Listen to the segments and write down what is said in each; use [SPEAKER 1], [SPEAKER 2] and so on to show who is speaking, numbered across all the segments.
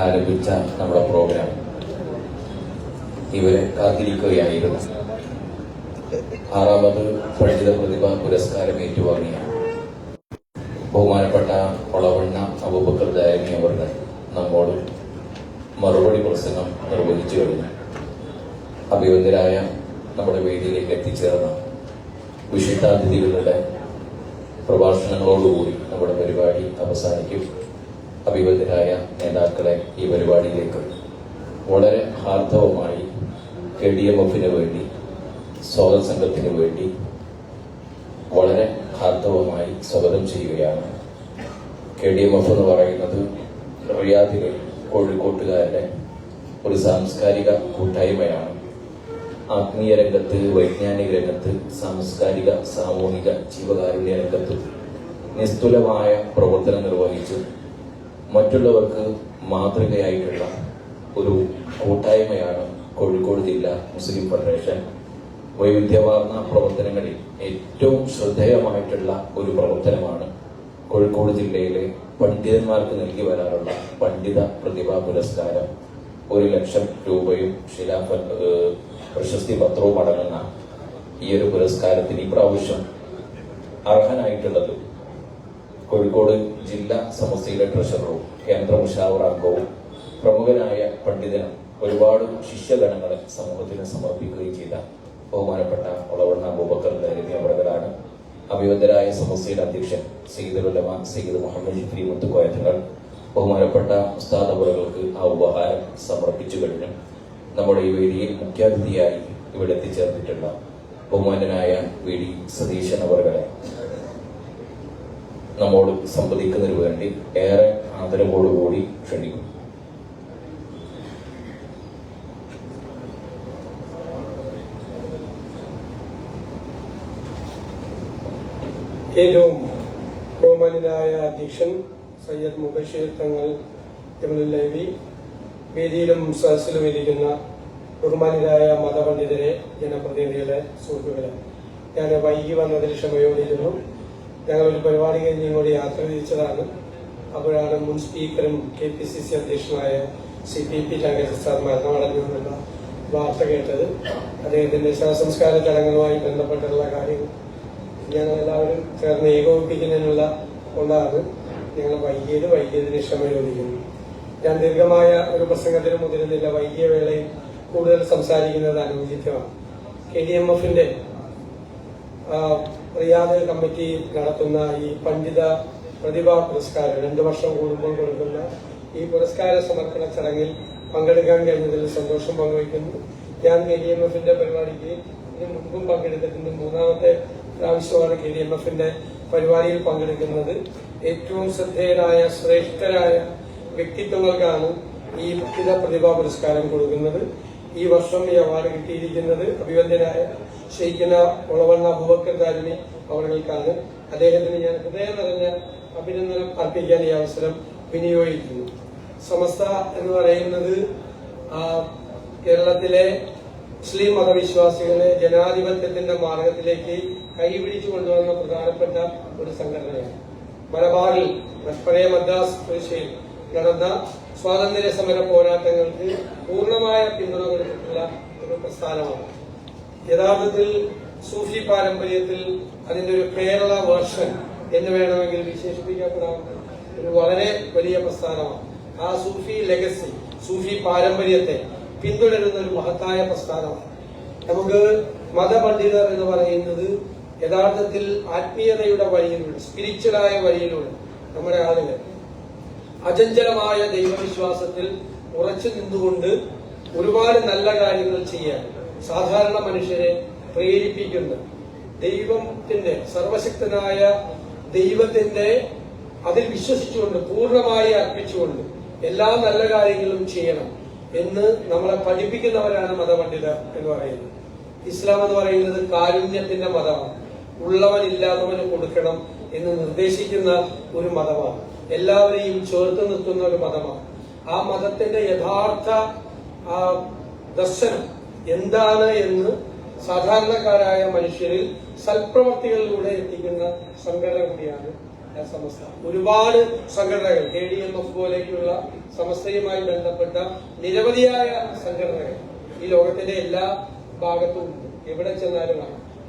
[SPEAKER 1] ആരംഭിച്ച നമ്മുടെ പ്രോഗ്രാം ഇവരെ കാത്തിരിക്കുകയായിരുന്നു. ആറാമത് പണ്ഡിത പ്രതിഭ പുരസ്കാരം ഏറ്റുവാങ്ങിയ ബഹുമാനപ്പെട്ട ഒളവണ്ണ അബൂബക്കർ ദാരിമി നമ്മോട് മറുപടി പ്രസംഗം നിർവഹിച്ചു കഴിഞ്ഞു. അഭിവന്ദരായ നമ്മുടെ വേദിയിലേക്ക് എത്തിച്ചേർന്ന വിശിഷ്ടാതിഥികളുടെ പ്രഭാഷണങ്ങളോടുകൂടി നമ്മുടെ പരിപാടി അവസാനിക്കും. അഭിവന്ദരായ നേതാക്കളെ ഈ പരിപാടിയിലേക്ക് വളരെ ഹാർദവമായി കെ ഡി എം എഫിന് വേണ്ടി സ്വാഗത സംഘത്തിന് വേണ്ടി വളരെ ഹാർദവമായി സ്വാഗതം ചെയ്യുകയാണ് കെ ഡി എം എഫ് എന്ന് പറയുന്നത് റിയാദിലെ കോഴിക്കോട്ടുകാരുടെ ഒരു സാംസ്കാരിക കൂട്ടായ്മയാണ്. ആത്മീയ രംഗത്ത് വൈജ്ഞാനിക രംഗത്ത് സാംസ്കാരിക സാമൂഹിക ജീവകാരുണ്യ രംഗത്ത് നിസ്തുലമായ പ്രവർത്തനം നിർവഹിച്ചു മറ്റുള്ളവർക്ക് മാതൃകയായിട്ടുള്ള ഒരു കൂട്ടായ്മയാണ് കോഴിക്കോട് ജില്ല മുസ്ലിം ഫെഡറേഷൻ. വൈവിധ്യമാർന്ന പ്രവർത്തനങ്ങളിൽ ഏറ്റവും ശ്രദ്ധേയമായിട്ടുള്ള ഒരു പ്രവർത്തനമാണ് കോഴിക്കോട് ജില്ലയിലെ പണ്ഡിതന്മാർക്ക് നൽകി വരാറുള്ള പണ്ഡിത പ്രതിഭാ പുരസ്കാരം. ഒരു ലക്ഷം രൂപയും ശിലാഫ പ്രശസ്തി പത്രവും അടങ്ങുന്ന ഈ ഒരു പുരസ്കാരത്തിന് ഇപ്രാവശ്യം അർഹനായിട്ടുള്ളത് കോഴിക്കോട് ജില്ലാ സമസ്തയിലെ ട്രഷററും കേന്ദ്ര മുഷാവർ അംഗവും പ്രമുഖനായ പണ്ഡിതനും ഒരുപാട് ശിഷ്യഗണങ്ങളെ സമൂഹത്തിന് സമർപ്പിക്കുകയും ചെയ്ത ബഹുമാനപ്പെട്ട ഒളവണ്ണ അബൂബക്കർ ദാരിമി അവറുകളാണ് അഭിയുദ്ധരായ സമസ്തയുടെ അധ്യക്ഷൻ സയ്യിദുലമ സയ്യിദ് മുഹമ്മദ് ജിഫ്രി മുത്തുക്കോയത്തുകൾ ബഹുമാനപ്പെട്ട ഉസ്താദ് അവറുകൾക്ക് ആ ഉപഹാരം സമർപ്പിച്ചു കഴിഞ്ഞു നമ്മുടെ ഈ വേദിയിൽ മുഖ്യാതിഥിയായി ഇവിടെ എത്തിച്ചേർന്നിട്ടുള്ള ബഹുമാനനായ വി ഡി സതീശൻ അവറുകളെ നമ്മോട് സംവദിക്കുന്നതിന് വേണ്ടി ഏറെ ആദരവോടുകൂടി ക്ഷണിക്കും
[SPEAKER 2] ഏറ്റവും ബഹുമാനായ അധ്യക്ഷൻ സയ്യദ് മുബഷീർ തങ്ങൾ ജമലുല്ലവി വേദിയിലും സദസ്സിലും ഇരിക്കുന്ന ബഹുമാനായ മതപണ്ഡിതരെ ജനപ്രതിനിധികളെ സുഹൃത്തുക്കളെ ഞാൻ വൈകി വന്നതിൽ ക്ഷമയോടിരുന്നു ഞങ്ങൾ ഒരു പരിപാടി കഴിഞ്ഞ് ഇങ്ങോട്ട് യാത്ര തിരിച്ചതാണ്. അപ്പോഴാണ് മുൻ സ്പീക്കറും കെ പി സി സി അധ്യക്ഷനായ സി പി പി ചങ്കസാർ മരണമടഞ്ഞു എന്നുള്ള വാർത്ത കേട്ടത്. അദ്ദേഹത്തിന്റെ ശവസംസ്കാര ചടങ്ങുമായി ബന്ധപ്പെട്ടുള്ള കാര്യങ്ങൾ ഞങ്ങൾ എല്ലാവരും ചേർന്ന് ഏകോപിപ്പിക്കുന്നതിനുള്ള കൊണ്ടാണ് ഞങ്ങൾ വൈകിയത് വൈകിയതിന് ക്ഷമ ചോദിക്കുന്നു ഞാൻ ദീർഘമായ ഒരു പ്രസംഗത്തിന് മുതിരുന്നില്ല. വൈകിയ വേളയിൽ കൂടുതൽ സംസാരിക്കുന്നത് അനുചിത്യമാണ് കെ ഡി എം എഫിന്റെ റിയാദ് കമ്മിറ്റി നടത്തുന്ന ഈ പണ്ഡിത പ്രതിഭാ പുരസ്കാരം രണ്ടു വർഷം കൂടുമ്പോൾ കൊടുക്കുന്ന ഈ പുരസ്കാര സമർപ്പണ ചടങ്ങിൽ പങ്കെടുക്കാൻ കഴിഞ്ഞതിൽ സന്തോഷം പങ്കുവയ്ക്കുന്നു. ഞാൻ കെ ഡി എം എഫിന്റെ പരിപാടിക്ക് ഇതിന് മുൻപും പങ്കെടുത്തിട്ടുണ്ട്. മൂന്നാമത്തെ പ്രാവശ്യമാണ് കെ ഡി എം എഫിന്റെ പരിപാടിയിൽ പങ്കെടുക്കുന്നത്. ഏറ്റവും ശ്രദ്ധേയരായ ശ്രേഷ്ഠരായ വ്യക്തിത്വങ്ങൾക്കാണ് ഈ പണ്ഡിത പ്രതിഭാ പുരസ്കാരം കൊടുക്കുന്നത്. ഈ വർഷം ഈ അവാർഡ് കിട്ടിയിരിക്കുന്നത് അഭിവന്ദനായ ഷെയ്ഖിന ഒളവണ്ണ അബുബക്കർ ദാരിമി അവർക്കാണ് അദ്ദേഹത്തിന് ഞാൻ ഹൃദയം നിറഞ്ഞ അഭിനന്ദനം അർപ്പിക്കാൻ ഈ അവസരം വിനിയോഗിക്കുന്നു. സമസ്ത എന്ന് പറയുന്നത് കേരളത്തിലെ മുസ്ലിം മതവിശ്വാസികളെ ജനാധിപത്യത്തിന്റെ മാർഗത്തിലേക്ക് കൈപിടിച്ചു കൊണ്ടുവന്ന പ്രധാനപ്പെട്ട ഒരു സംഘടനയാണ്. മലബാറിൽ പഴയ മദ്രാസ് പ്രവിശ്യയിൽ നടന്ന സ്വാതന്ത്ര്യ സമര പോരാട്ടങ്ങൾക്ക് പൂർണമായ പിന്തുണ കൊടുത്തിട്ടുള്ള ഒരു പ്രസ്ഥാനമാണ്. യഥാർത്ഥത്തിൽ സൂഫി പാരമ്പര്യത്തിൽ അതിന്റെ ഒരു കേരള വേർഷൻ എന്ന് വേണമെങ്കിൽ വിശേഷിപ്പിക്കപ്പെടാവുന്ന ഒരു വളരെ വലിയ പ്രസ്ഥാനമാണ്. ആ സൂഫി ലെഗസി സൂഫി പാരമ്പര്യത്തെ പിന്തുടരുന്ന ഒരു മഹത്തായ പ്രസ്ഥാനമാണ്. നമുക്ക് മതപണ്ഡിതർ എന്ന് പറയുന്നത് യഥാർത്ഥത്തിൽ ആത്മീയതയുടെ വഴിയിലൂടെ സ്പിരിച്വലായ വഴിയിലൂടെ നമ്മുടെ ആളുകൾ അചഞ്ചലമായ ദൈവവിശ്വാസത്തിൽ ഉറച്ചു നിന്നുകൊണ്ട് ഒരുപാട് നല്ല കാര്യങ്ങൾ ചെയ്യാൻ സാധാരണ മനുഷ്യരെ പ്രേരിപ്പിക്കുന്നു ദൈവത്തിന്റെ സർവശക്തനായ ദൈവത്തിന്റെ അതിൽ വിശ്വസിച്ചുകൊണ്ട് പൂർണമായി അർപ്പിച്ചുകൊണ്ട് എല്ലാ നല്ല കാര്യങ്ങളും ചെയ്യണം എന്ന് നമ്മളെ പഠിപ്പിക്കുന്നവരാണ് മതപണ്ഡിതർ എന്ന് പറയുന്നത്. ഇസ്ലാം എന്ന് പറയുന്നത് കാരുണ്യത്തിന്റെ മതമാണ്. ഉള്ളവനില്ലാത്തവന് കൊടുക്കണം എന്ന് നിർദ്ദേശിക്കുന്ന ഒരു മതമാണ്. എല്ലാവരെയും ചേർത്ത് നിർത്തുന്ന ഒരു മതമാണ്. ആ മതത്തിന്റെ യഥാർത്ഥ ദർശനം എന്താണ് എന്ന് സാധാരണക്കാരായ മനുഷ്യരിൽ സൽപ്രവർത്തികളിലൂടെ എത്തിക്കുന്ന സംഘടന കൂടിയാണ് സമസ്ത ഒരുപാട് സംഘടനകൾ കെ ഡി എം എഫ് പോലെയൊക്കെയുള്ള സമസ്തയുമായി ബന്ധപ്പെട്ട നിരവധിയായ സംഘടനകൾ ഈ ലോകത്തിന്റെ എല്ലാ ഭാഗത്തും ഉണ്ട്. എവിടെ ചെന്നാലും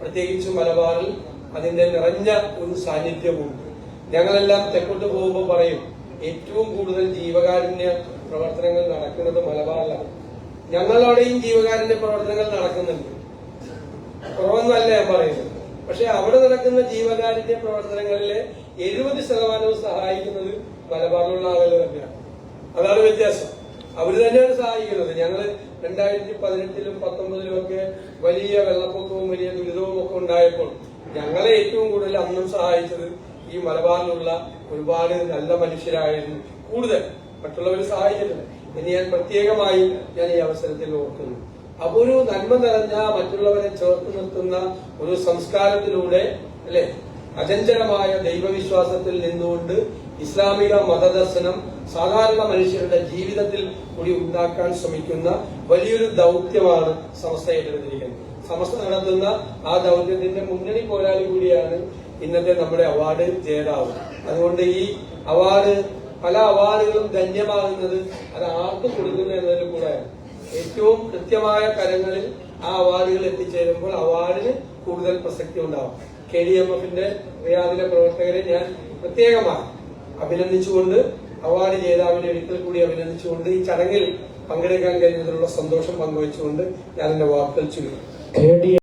[SPEAKER 2] പ്രത്യേകിച്ച് മലബാറിൽ അതിന്റെ നിറഞ്ഞ ഒരു സാന്നിധ്യമുണ്ട്. ഞങ്ങളെല്ലാം തെക്കോട്ട് പോകുമ്പോൾ പറയും ഏറ്റവും കൂടുതൽ ജീവകാരുണ്യ പ്രവർത്തനങ്ങൾ നടക്കുന്നത് മലബാറിലാണ്. ഞങ്ങളവിടെയും ജീവകാരുണ്യ പ്രവർത്തനങ്ങൾ നടക്കുന്നുണ്ട്. കുറവെന്നല്ല ഞാൻ പറയുന്നത്. പക്ഷെ അവിടെ നടക്കുന്ന ജീവകാരുണ്യ പ്രവർത്തനങ്ങളിലെ എഴുപത് ശതമാനവും സഹായിക്കുന്നത് മലബാറിലുള്ള ആളുകൾ തന്നെയാണ്. അതാണ് വ്യത്യാസം. അവർ തന്നെയാണ് സഹായിക്കുന്നത്. ഞങ്ങൾ രണ്ടായിരത്തി പതിനെട്ടിലും പത്തൊമ്പതിലും ഒക്കെ വലിയ വെള്ളപ്പൊക്കവും വലിയ ദുരിതവും ഒക്കെ ഉണ്ടായപ്പോൾ ഞങ്ങളെ ഏറ്റവും കൂടുതൽ അന്നും സഹായിച്ചത് ഈ മലബാറിലുള്ള ഒരുപാട് നല്ല മനുഷ്യരായിരുന്നു കൂടുതൽ മറ്റുള്ളവർ സഹായിച്ചിട്ടുണ്ട്. ഇനി ഞാൻ പ്രത്യേകമായി ഞാൻ ഈ അവസരത്തിൽ ഓർക്കുന്നു. അപ്പൊ ഒരു നന്മ നിറഞ്ഞ മറ്റുള്ളവരെ ചേർത്ത് നിർത്തുന്ന ഒരു സംസ്കാരത്തിലൂടെ അല്ലെ? അചഞ്ചലമായ ദൈവവിശ്വാസത്തിൽ നിന്നുകൊണ്ട് ഇസ്ലാമിക മതദർശനം സാധാരണ മനുഷ്യരുടെ ജീവിതത്തിൽ കൂടി ഉണ്ടാക്കാൻ ശ്രമിക്കുന്ന വലിയൊരു ദൗത്യമാണ് സമസ്ത ഏറ്റെടുത്തിരിക്കുന്നത്. സമസ്ത നടത്തുന്ന ആ ദൗത്യത്തിന്റെ മുന്നണി പോരാളി കൂടിയാണ് ഇന്നത്തെ നമ്മുടെ അവാർഡ് ജേതാവ്. അതുകൊണ്ട് ഈ അവാർഡ് പല അവാർഡുകളും ധന്യമാകുന്നത് അത് ആർക്ക് കൊടുക്കുന്നു എന്നതിൽ കൂടെയാണ് ഏറ്റവും കൃത്യമായ കരങ്ങളിൽ ആ അവാർഡുകൾ എത്തിച്ചേരുമ്പോൾ അവാർഡിന് കൂടുതൽ പ്രസക്തി ഉണ്ടാവും. കെ ഡി എം എഫിന്റെ റിയാദിലെ പ്രവർത്തകരെ ഞാൻ പ്രത്യേകമായി അഭിനന്ദിച്ചുകൊണ്ട് അവാർഡ് ജേതാവിനെ ഒരിക്കൽ കൂടി അഭിനന്ദിച്ചുകൊണ്ട് ഈ ചടങ്ങിൽ പങ്കെടുക്കാൻ കഴിഞ്ഞതിലുള്ള സന്തോഷം പങ്കുവച്ചുകൊണ്ട് ഞാൻ എന്റെ വാക്കുകൾ ചുരുക്കും.